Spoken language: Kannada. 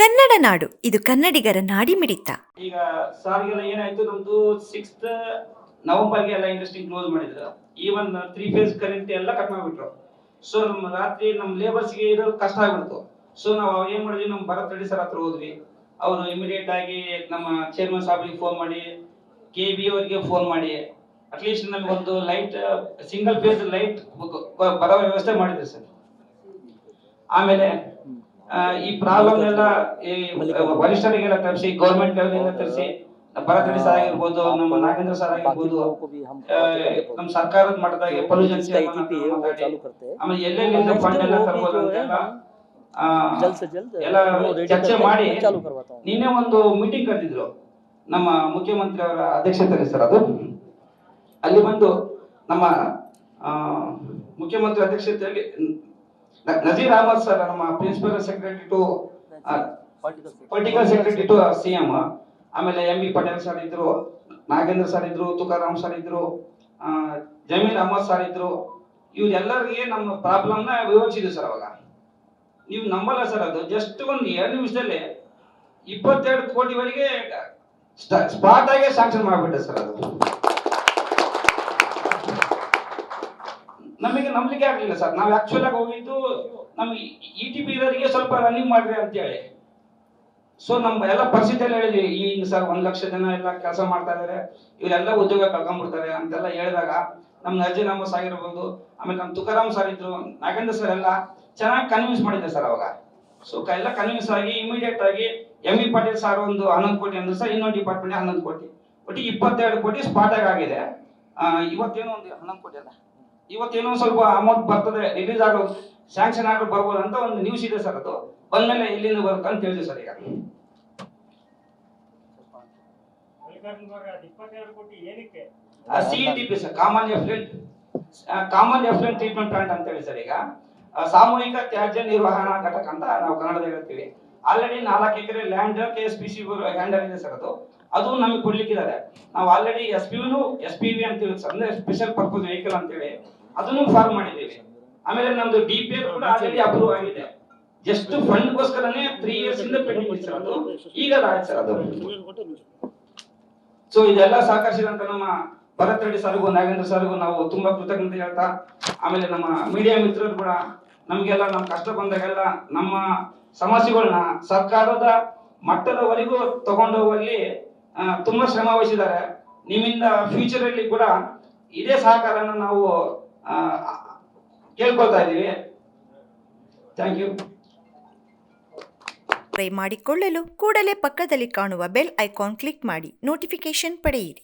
ಕನ್ನಡ ನಾಡು, ಇದು ಕನ್ನಡಿಗರ ನಾಡಿಮಿಡಿತ. ಈಗ ಸಾರಿಗೆಲ್ಲ ಏನಾಯ್ತು? ನಮ್ದು ಸಿಕ್ಸ್ತ್ ನವೆಂಬರ್ಗೆ ಎಲ್ಲ ಇಂಡಸ್ಟ್ರಿ ಕ್ಲೋಸ್ ಮಾಡಿದ್ರು. ಈವನ್ ತ್ರೀ ಫೇಸ್ ಕರೆಂಟ್ ಎಲ್ಲ ಕಟ್ ಮಾಡ್ಬಿಟ್ರು. ಸೊ ನಮ್ಮ ರಾತ್ರಿ ನಮ್ಮ ಲೇಬರ್ಸ್ಗೆ ಇರೋ ಕಷ್ಟ ಆಗ್ಬಿಡ್ತು. ಸೊ ನಾವು ಅವಾಗ ಏನ್ ಮಾಡಿದ್ವಿ? ನಮ್ಮ ಭರತ್ ರೆಡ್ಡಿ ಸರ್ ಹತ್ರ ಹೋದ್ವಿ. ಅವರು ಇಮಿಡಿಯೇಟ್ ಆಗಿ ನಮ್ಮ ಚೇರ್ಮನ್ ಸಾಹೇಬ್ರಿಗೆ ಫೋನ್ ಮಾಡಿ ಕೆ ಬಿ ಅವರಿಗೆ ಫೋನ್ ಮಾಡಿ. ಅಟ್ಲೀಸ್ಟ್ ನಮಗೊಂದು ಲೈಟ್ ಸಿಂಗಲ್ ಫೇಸ್ ಲೈಟ್ ಬರೋ ವ್ಯವಸ್ಥೆ ಮಾಡಿದ್ರು ಸರ್ ಆಮೇಲೆ ಈ ಪ್ರಾಬ್ಲಮ್ ಎಲ್ಲ ಈ ವರಿಷ್ಠರಿಗೆಲ್ಲ ತರಿಸಿ ಗೌರ್ಮೆಂಟ್ ಲೆವೆಲ್ ತರಿಸಿ ಭರತಡಿ ಸರ್ ಆಗಿರ್ಬೋದು ನಮ್ಮ ನಾಗೇಂದ್ರ ಸರ್ ಆಗಿರ್ಬೋದು ನಮ್ಮ ಸರ್ಕಾರದ ಮಟ್ಟದಾಗೆ ಪೊಲ್ಯೂಷನ್ ಆಮೇಲೆ ಎಲ್ಲೆಲ್ಲಿಂದ ಫಂಡ್ ಎಲ್ಲ ತರ್ಬೋದು ಅಂತೆಲ್ಲ ಎಲ್ಲ ಚರ್ಚೆ ಮಾಡಿ ನಿನ್ನೆ ಒಂದು ಮೀಟಿಂಗ್ ಕರೆದಿದ್ರು ನಮ್ಮ ಮುಖ್ಯಮಂತ್ರಿ ಅವರ ಅಧ್ಯಕ್ಷತೆಯಲ್ಲಿ ಸರ್ ಅದು. ಅಲ್ಲಿ ಬಂದು ನಮ್ಮ ಮುಖ್ಯಮಂತ್ರಿ ಅಧ್ಯಕ್ಷತೆಯಲ್ಲಿ ನಜೀರ್ ಅಹಮದ್ ಸರ್ ನಮ್ಮ principal secretary to. Political secretary to CM ಆಮೇಲೆ ಎಂ ಬಿ ಪಟೇಲ್ ಸರ್ ಇದ್ರು ನಾಗೇಂದ್ರ ಸರ್ ಇದ್ರು ತುಕಾರಾಮ್ ಸರ್ ಇದ್ರು ಜಮೀರ್ ಅಹಮದ್ ಸರ್ ಇದ್ರು ಇವ್ರೆಲ್ಲರಿಗೆ ನಮ್ಮ ಪ್ರಾಬ್ಲಮ್ನ ವಿವರಿಸಿದ್ವಿ ಸರ್ ಅವಾಗ ನೀವು ನಂಬಲ್ಲ ಸರ್ ಅದು ಜಸ್ಟ್ ಒಂದು ಎರಡು ನಿಮಿಷದಲ್ಲಿ ಇಪ್ಪತ್ತೆರಡು ಕೋಟಿವರೆಗೆ ಸ್ಪಾಟ್ ಆಗಿ ಸ್ಯಾಂಕ್ಷನ್ ಮಾಡಿಬಿಟ್ಟೆ ಸರ್ ಅದು ನಮಗೆ ನಂಬಲಿಕ್ಕೆ ಆಗಲಿಲ್ಲ ಸರ್. ನಾವು ಆಕ್ಚುಲ್ ಆಗಿ ಹೋಗಿದ್ದು ನಮಗೆ ಇ ಟಿ ಪಿ ಇರೋರಿಗೆ ಸ್ವಲ್ಪ ರನ್ನಿಂಗ್ ಮಾಡ್ರಿ ಅಂತೇಳಿ. ಸೊ ನಮ್ಮ ಎಲ್ಲ ಪರಿಸ್ಥಿತಿ ಎಲ್ಲ ಹೇಳಿದ್ವಿ ಈಗ ಸರ್ ಒಂದ್ ಲಕ್ಷ ಜನ ಎಲ್ಲ ಕೆಲಸ ಮಾಡ್ತಾ ಇದಾರೆ, ಇವರೆಲ್ಲ ಉದ್ಯೋಗ ಕಳ್ಕೊಂಡ್ಬಿಡ್ತಾರೆ ಅಂತೆಲ್ಲ ಹೇಳಿದಾಗ ನಮ್ಮ ನಜೀರ್ ಅಹಮದ್ ಇರ್ಬೋದು, ಆಮೇಲೆ ನಮ್ಮ ತುಕಾರಾಮ್ ಸರ್ ಇದ್ರು, ನಾಗೇಂದ್ರ ಸರ್ ಎಲ್ಲ ಚೆನ್ನಾಗಿ ಕನ್ವಿನ್ಸ್ ಮಾಡಿದ್ದೆ ಸರ್ ಅವಾಗ. ಸೊ ಎಲ್ಲ ಕನ್ವಿನ್ಸ್ ಆಗಿ ಇಮಿಡಿಯೇಟ್ ಆಗಿ ಎಂ ಇ ಪಾಟೀಲ್ ಸರ್ ಒಂದು ಹನ್ನೊಂದು ಕೋಟಿ ಅಂದ್ರೆ ಸರ್, ಇನ್ನೊಂದು ಡಿಪಾರ್ಟ್ಮೆಂಟ್ ಹನ್ನೊಂದು ಕೋಟಿ. ಒಟ್ಟಿಗೆ ಇಪ್ಪತ್ತೆರಡು ಕೋಟಿ ಸ್ಪಾಟ್ ಆಗಿ ಆಗಿದೆ. ಇವತ್ತೇನೋ ಒಂದು ಹನ್ನೊಂದು ಕೋಟಿ ಅಲ್ಲ? ಇವತ್ತೇನೋ ಸ್ವಲ್ಪ ಅಮೌಂಟ್ ಬರ್ತದೆ ರಿಲೀಸ್ ಆಗೋ ಸ್ಯಾಂಕ್ಷನ್ ಆಗೋ ಬರ್ಬೋದು ಅಂತ ಒಂದು ನ್ಯೂಸ್ ಇದೆ ಸರ್ ಅದು. ಬಂದ್ಮೇಲೆ ಇಲ್ಲಿಂದ ಬರುತ್ತೆ ಅಂತ ಹೇಳಿದೆ ಸರ್ ಈಗ. The common effluent common effluent treatment plant ಅಂತ ಹೇಳಿ ಸರ್ ಈಗ. ಸಾಮೂಹಿಕ ತ್ಯಾಜ್ಯ ನಿರ್ವಹಣಾ ಘಟಕ ಅಂತ ನಾವು ಕನ್ನಡದಲ್ಲಿ ಹೇಳ್ತೀವಿ ಆಲ್ರೆಡಿ ನಾಲ್ಕು acre land K S P C handle ಇದೆ ಸರ್ ಅದು. ಅದು ನಮಗೆ ಕೊಡ್ಲಿಕ್ಕಿದ್ದಾರೆ. ನಾವು already S P S P V ಅಂತ ಅಂದ್ರೆ ಸ್ಪೆಷಲ್ ಪರ್ಪಸ್ ವೆಹಿಕಲ್ ಅಂತೇಳಿ ಅದನ್ನು ಫಾರ್ಮ್ ಮಾಡಿದ್ದೀವಿ. ಆಮೇಲೆ ನಮ್ದು ಡಿ ಪಿ ಕೂಡ ಆಲ್ರೆಡಿ ಅಪ್ರೂವ್ ಆಗಿದೆ. ಜಸ್ಟ್ ಫಂಡ್ ಗೋಸ್ಕರನೇ ತ್ರೀ ಇಯರ್ಸ್ ಇಂದ ಪೆಂಡಿಂಗ್ ಸರ್ ಅದು ಈಗ ಆಯ್ತು ಸರ್ ಅದು. ಸೊ ಇದೆಲ್ಲ ಸಹಕರಿಸಿದಂತ ನಮ್ಮ ಭರತ್ ರೆಡ್ಡಿ ಸರ್ಗೂ ನಾಗೇಂದ್ರ ಸರ್ಗೂ ನಾವು ತುಂಬಾ ಕೃತಜ್ಞತೆ ಹೇಳ್ತಾ ಆಮೇಲೆ ನಮ್ಮ ಮೀಡಿಯಾ ಮಿತ್ರರು ಕೂಡ ನಮ್ಗೆಲ್ಲ ನಮ್ಮ ಕಷ್ಟ ಬಂದಾಗೆಲ್ಲ ನಮ್ಮ ಸಮಸ್ಯೆಗಳನ್ನ ಸರ್ಕಾರದ ಮಟ್ಟದವರೆಗೂ ತಗೊಂಡೋಗುವಲ್ಲಿ ಆ, ತುಂಬಾ ಶ್ರಮ ವಹಿಸಿದ್ದಾರೆ. ನಿಮ್ಮಿಂದ ಫ್ಯೂಚರ್ ಅಲ್ಲಿ ಕೂಡ ಇದೇ ಸಹಕಾರನ ನಾವು ಕೇಳ್ಕೊಳ್ತಾ ಇದ್ದೀವಿ. ಥ್ಯಾಂಕ್ ಯು ಮಾಡಿಕೊಳ್ಳಲು ಕೂಡಲೇ ಪಕ್ಕದಲ್ಲಿ ಕಾಣುವ ಬೆಲ್ ಐಕಾನ್ ಕ್ಲಿಕ್ ಮಾಡಿ ನೋಟಿಫಿಕೇಶನ್ ಪಡೆಯಿರಿ.